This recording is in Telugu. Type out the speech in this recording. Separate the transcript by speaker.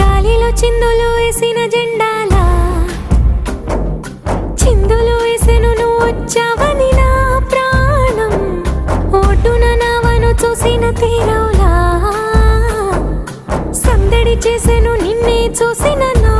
Speaker 1: గాలిలో చిందులు వేసిన జెండాలా? చిందులు వేసెను నువ్వు వచ్చావని నా ప్రాణం. ఓటున నావను చూసిన తీరవులా సందడి చేసెను నిన్నే చూసిన నా